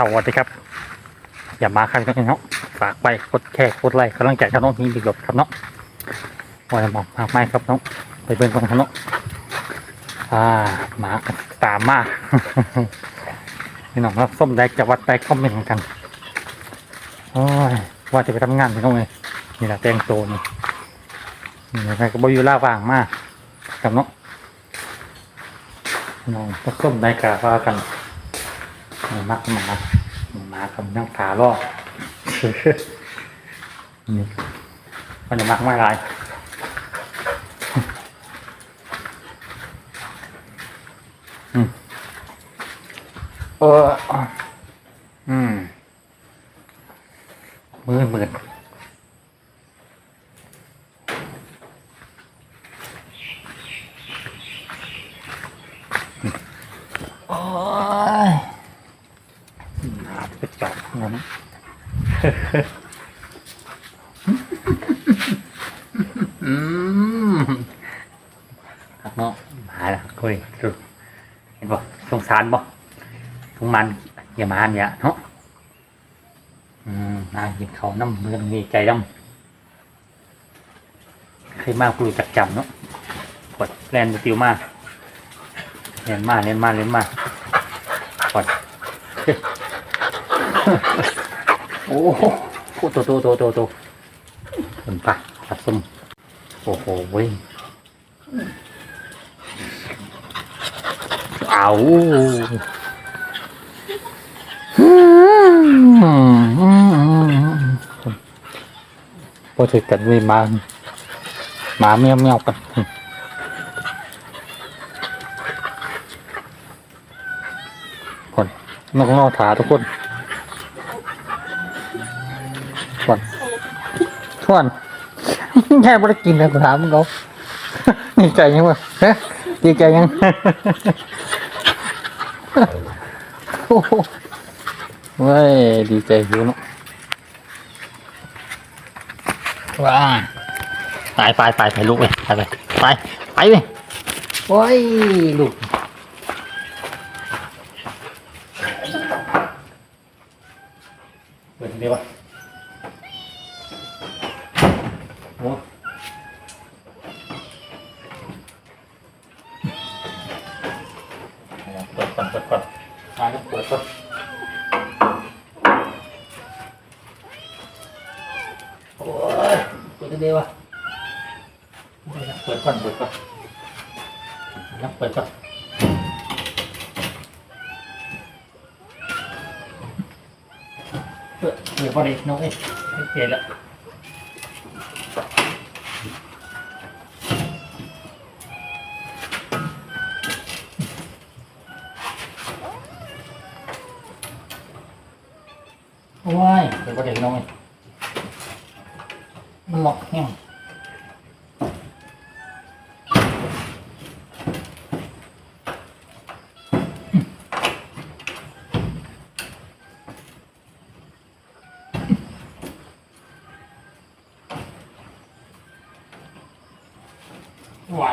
สวัสดีครับ อย่ามาครับพี่น้องเนาะฝากไปกดแชร์กดไลค์กำลังใจครับน้องทีมดีกดครับเนาะวันนี้มองมากไม่ครับน้องไปเบิ่งกันครับเนาะอ่าหมาตามมาพี่น้องรับส้มแดกจากวัดแดกคอมเมนต์กันโอ้ยว่าจะไปทำงานพี่น้องเลยนี่แหละแต่งตัวนี่นี่ใครก็บอยู่ล่าว่างมากครับเนาะน้องรับส้มแดกกาว่ากัน มันมักหมาหมากับนั่งขาล่อนี่มันจะมักไม่ไรอืมเออ อืมมือมือโอ้ย หนาไปจับงั้น อืมครับเนาะมาแล้วคุยดูเห็นบ่สงสารบ่ทุกมัน อย่ามาเนี่ยเนาะอืมนาหยิบเขาน้ำเมืองมีใจดำเคยมาคุยจักจำเนาะกดแลนด์ติวมาเล่นมาเล่นมาเล่นมากดโอ้โหโตโตโตโตโตคนปะตัดส้มโอ้โหเว้ยเอา พอถึงกันเว้ยมาหมาเมียวเมียวกันคนนกนอถาทุกคนทวนทวนแค่ไม่ได้กินเลยถามเขาดีใจยังวะดีใจยังโอ้ เว้ยดีใจอยู่เนาะว้าไปไปไปไปลูกเลยไปไปไปไปเลยโอ้ยลูกเปิดเดี๋ยววะ โอ้เปิดก่อนเปิดก่อนมาแล้วเปิดก่อนโอ้ย เปิดได้เดียวะเปิดก่อนเปิดก่อนแล้วเปิดก่อนเปิดเดี๋ยวพอดีน้องเอ้ยเปลี่ยนแล้ว โอ้ยเดี๋ยวก็เด็กน้องเอ้ยมันหมอกแห้ง ไหว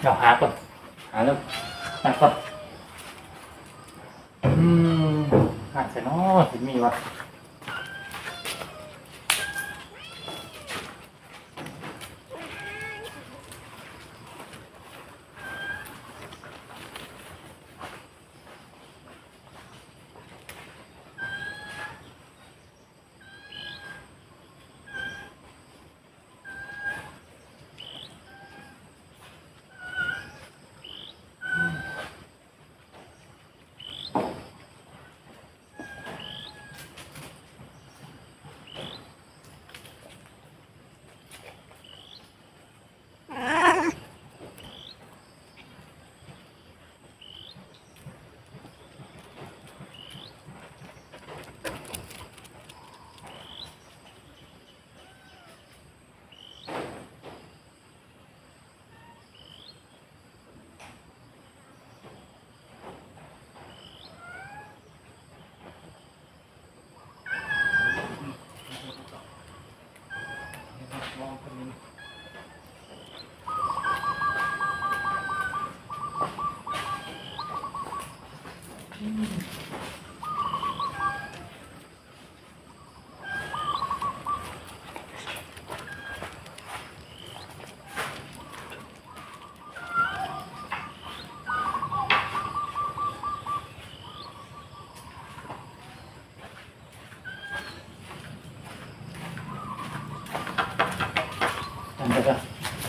เดี๋ยวหาก่อนหาแล้วหาก่อน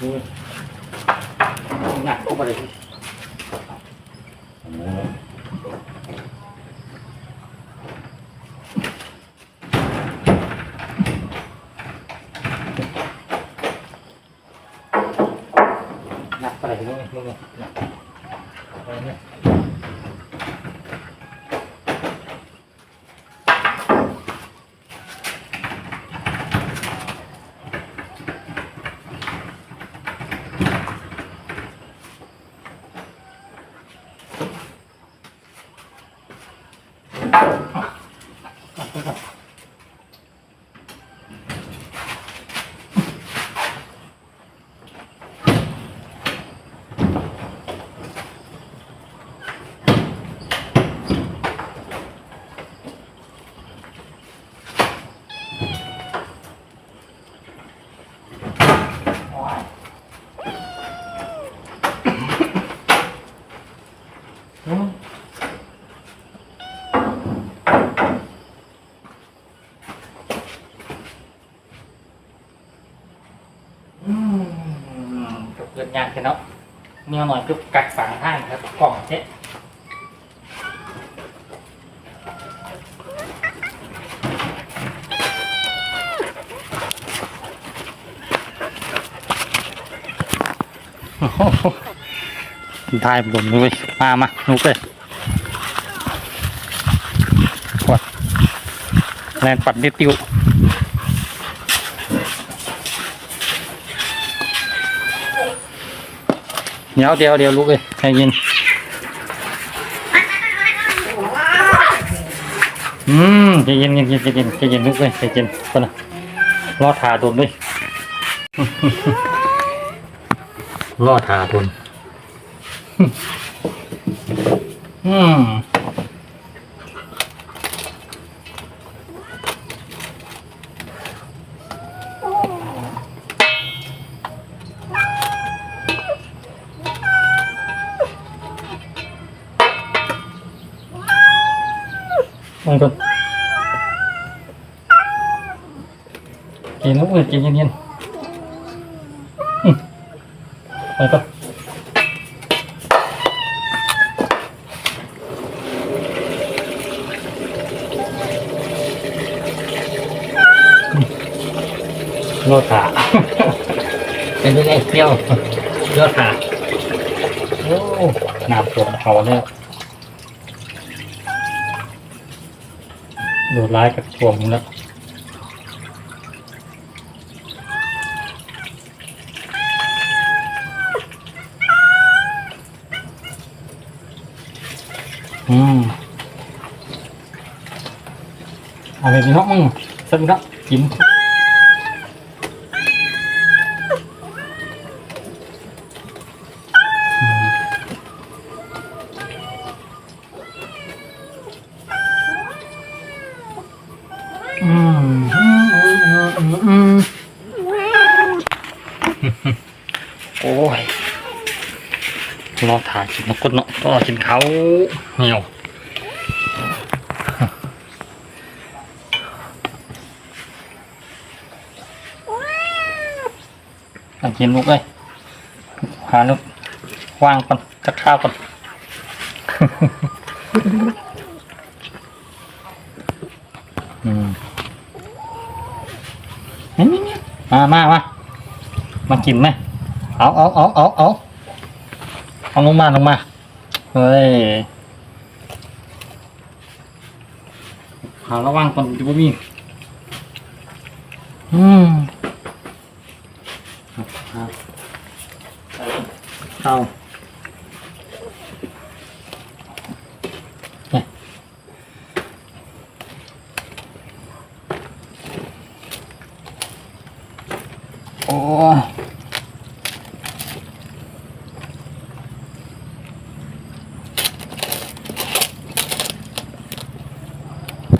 ดูหนักเข้าไปเลย หนักไปเลยนี่นี่นี่หนักไปเนี่ยเอาไปก่อนโอ้ยอืม อืม กับเกิดงานกันเนาะเมียหน่อยก็กักฝังห้างครับกล่องเจ๊โอ้โหทายบนด้วยมามาลุกเลยกดแลนปัดนิดติว เดี๋ยวเดี๋ยวเดี๋ยวลุกเลยใจเย็นอืมใจเย็นใจเย็นใจเย็นใจเย็นลุกเลยใจเย็นก่อนนะรอถาโดนด้วยรอถาโดนอืม มันก็กินลุกเลยใจเย็นเย็นๆอืมไปก็โลถาเป็นยังไงเที่ยวโลถาโอ้หนาปวดเขาเนี่ย โดดร้ายกับตัวผมแล้วอืมอะไรดีเนาะมึงสักนิดเนะกิน รอถ่ายกินนกกดเนาะรอกินเขาเหนียวอันกินลูกเลยหาลูกวางก่อนจักข้าวก่อนอืมนี่นี่นี่มามามามากินไหมเอาเอาเอาเอาเอา เอาลงมาลงมา เฮ้ยหาระวังก่อนจะบ่มี อืมเอาเนี่ยโอ้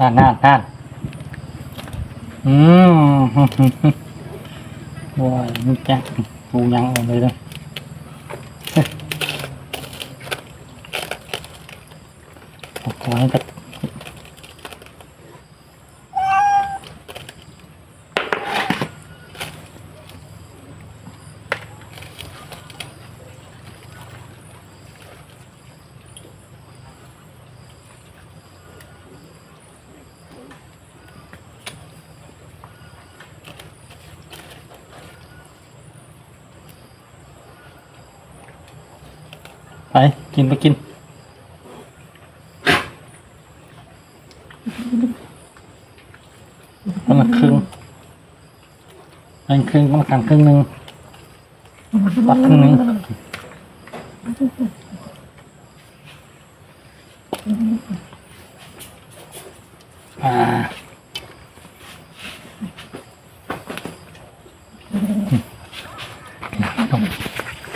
น่นนั่นนั่นอืมว้ายมันแกปูยังออกเลยเลย ไปกินไปกินคนละครึ่งอันครึ่งมันขันครึ่งหนึ่งตัดครึ่งหนึ่งอ่า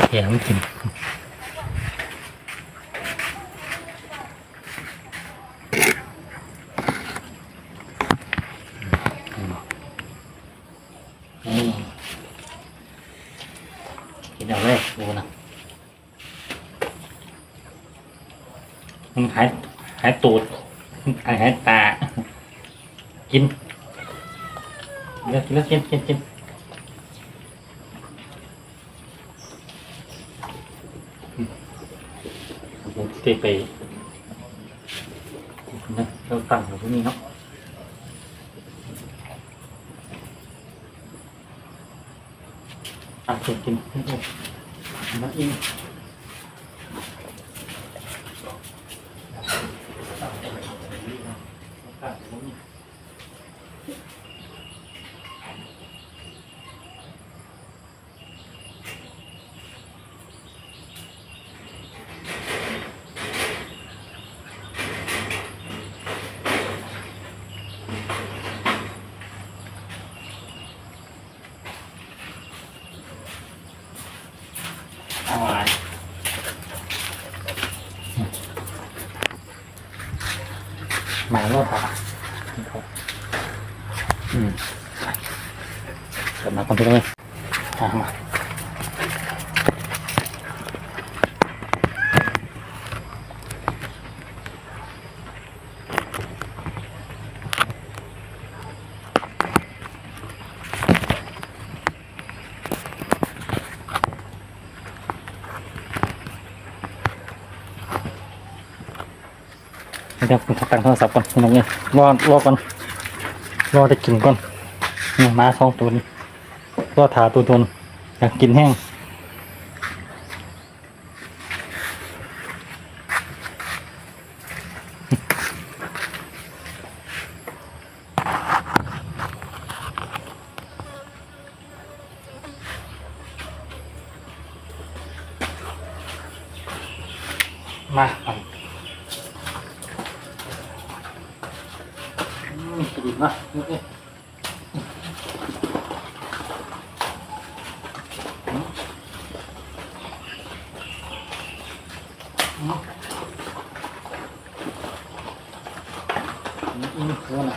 เดี๋ยวไม่กินกินเอาเลยดูนะมันหายตูดหายหายตา กินกินแล้วกินแล้วกินกินกินผมจะไปนะเราตั้งอยู่ที่นี่เนาะอะกินกินกินโอ้มาอินเอาอะไร หมายรถอะอืมเกิดมาคนเดียวเลยอะมา เดี๋ยวผมตั้งโทรศัพท์ก่อนคุณน้องเอ้ยรอรอก่อนรอได้กินก่อนนี่มาสองตัวนี้รอถาตัวตนอยากกินแห้งมาเอาอืมดีมากนี่เอ้ยอืมอืมอืมเรื่องอะไร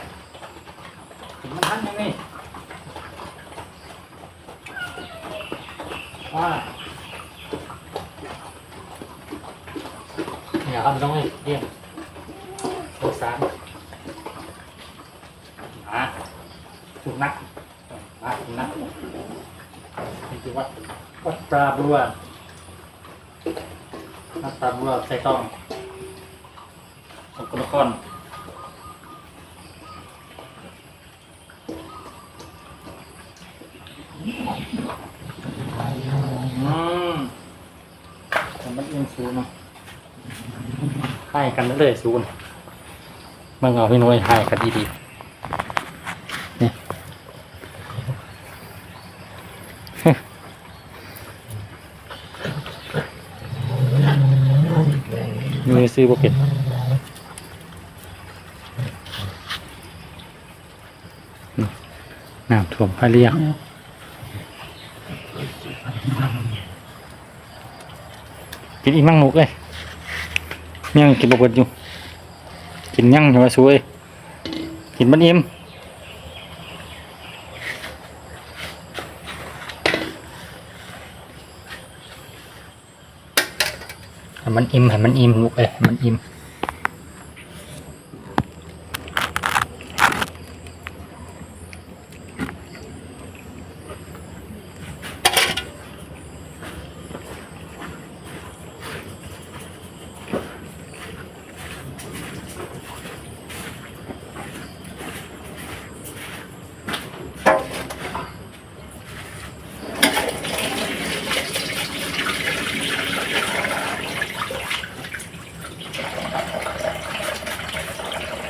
ถึงมันทันยังไงว่าเนี่ยครับต้องให้เรียกโทรศัพท์มาสุนัขมาสุนัขนี่คือวัดวัดปลาบัววัดปลาบัวใส่ต้องสกุลนครอืมแต่มันยังสูงเนาะ ให้กันเรื่อยๆสูงเมื่อเอาพี่นุ้ยให้กันดีๆนี่มือซื้อบ่เป็นน้ำท่วมพาเรียงกินอีกมั่งหนุกเลย ยังกินบกเบิดอยู่ กินยังใช่ไหมสวยกินมันอิ่มให้มันอิ่มให้มันอิ่มลูกเอ้ยมันอิ่ม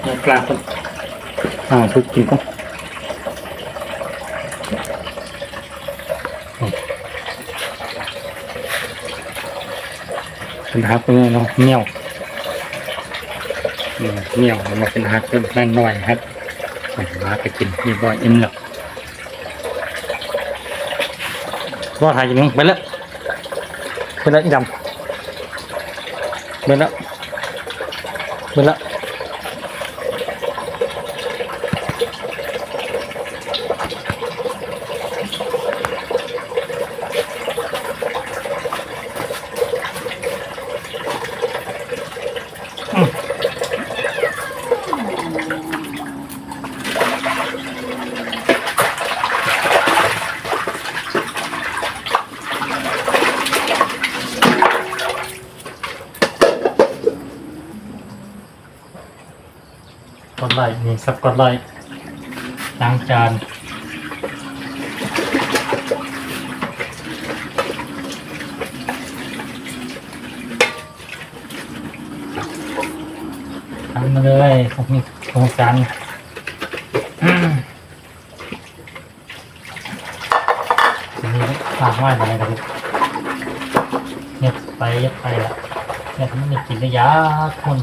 เอากลางคนอ่า ทุกกินก็เป็นฮักเป็นเนาะเมี่ยวเมี่ยวมาเป็นฮักเป็นนั่นหน่อยครับมาไปกินนี่บ่อยอิ่มแล้วว่าถ่ายกินมั้งไปแล้วไปแล้วอีดำไปแล้วไปแล้ว ไลค์นี่สับกดไลค์ล้างจานทำมาเลยผมมีโครงการอืมทีนี้ฝากไว้อะไรกันเงียไปเงียไปละเนี่ยมันไม่กินระยะคน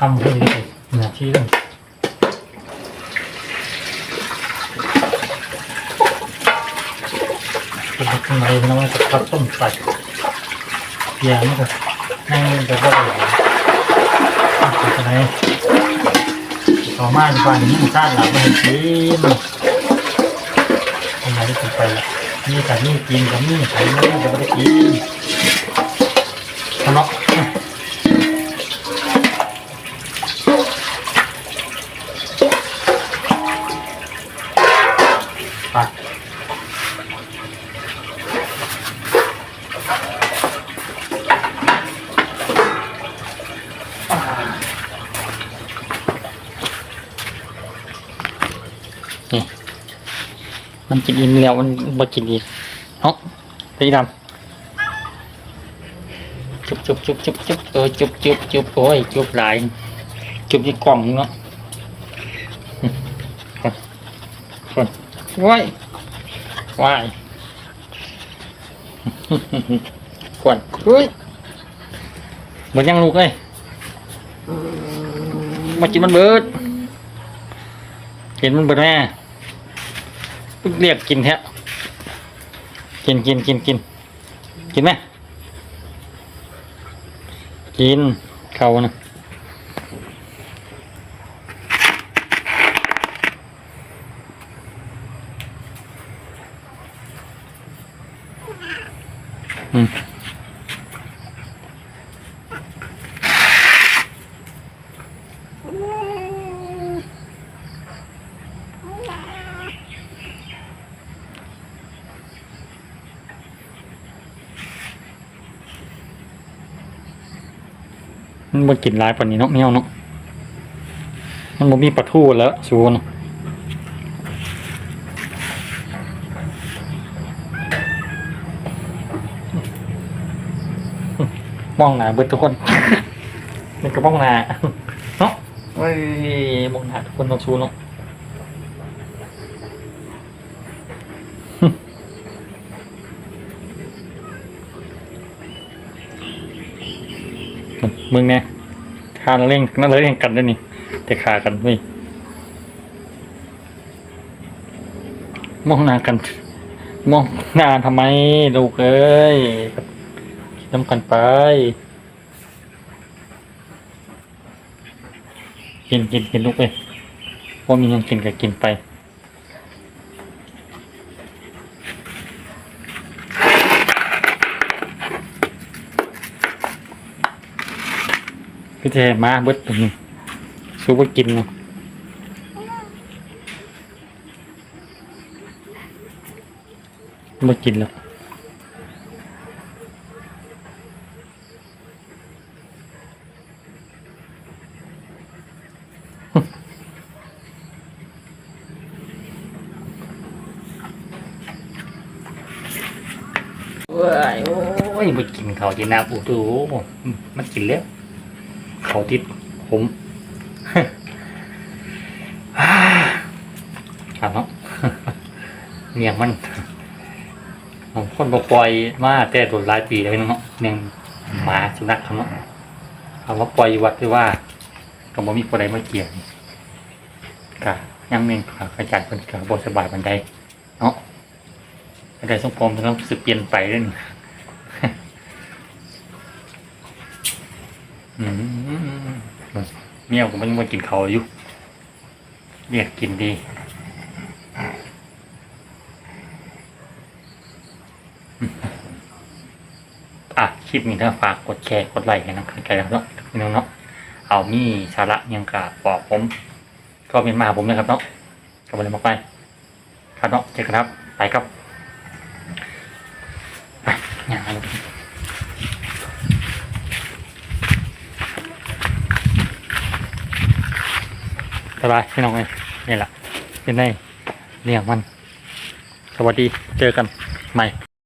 ทำให้ได้น้าที่ต้องเป็นข้างในนะมันจะพัดต้มใส่ยามันก็นั่จะก็ได้จะไหนต่อมาดีกว่านี้มันชาติหลังมันกินทำไมได้กินไปล่ะนี่แต่นี่กินกับนี่ใส่นี่จะไม่ได้กินทะเลาะ ไปนี่มัน กินอิ่มแล้วมันบ่กินอีกเนาะไปดำจุบจุบจุบจุบจุบเออจุบจุบจุบโอ้ยจุบหลายจุบที่กล่องเนาะคนว้ายว้ายขวัญเฮ้ยเหมือนยังลูกเลยมากินมันเบิด เห็นมันเบิดแม่ เรียกกินแท้กินกินกินกินกินไหมกินเขานะ มันบ่กินหลายปานนี้เนาะเนียวเนาะมันบ่มีปลาทูแล้วสูเนาะมองหน้าเบิดทุกคนนี่ก็มองหน้าเนาะเฮ้ยมองหน้าทุกคนต้องชูเนาะ มึงเนี่ยคานเร่งนั่นเลยเร่งกันด้วยนี่แต่ขากันนี่มองหน้ากันมองหน้าทำไมลูกเอ้ยคิดน้ำกันไป กินกินกินลูกเอ้ยว่ามียังกินก็กินไป พี่เทมาเบิดตรงนี้ซูเปอร์กินเนากินแล้วเว้ยโอ้ยม่กินเขาวกินน้ำอูดูมันกินแล้ว เขาติดผมครับเนาะเนียงมันผมคนบปล่อยมาแต่โดนหลายปีแล้วเนาะเนียงหมาสุนัขครับเนาะเอาว่าปล่อยวัดด้วยว่าก็บ่มีคนใดมาเกี่ยวกะยังเนียงขาขจัดเป็นกะบ่สบายบันไดเนาะบันไดสมผมต้องสึกเปลี่ยนไปเรื่อย อืม เมียผมมันมากินเขาอยู่เรียกกินดีอะคลิปนี้ถ้าฝากกดแชร์กดไลค์ให้นะครับใครครับเนาะพี่น้องเนาะเอามีสาระยังกะบอกผม ก็เป็นมาหาผมนะครับเนาะกลับมาเลยมาไปครับเนาะเจอกันครับ ไปครับ ไปอย่างไร ส บายพี่น้องเลยนี่แหละเป็นไงเลี้ยงมัน สวัสดีเจอกันใหม่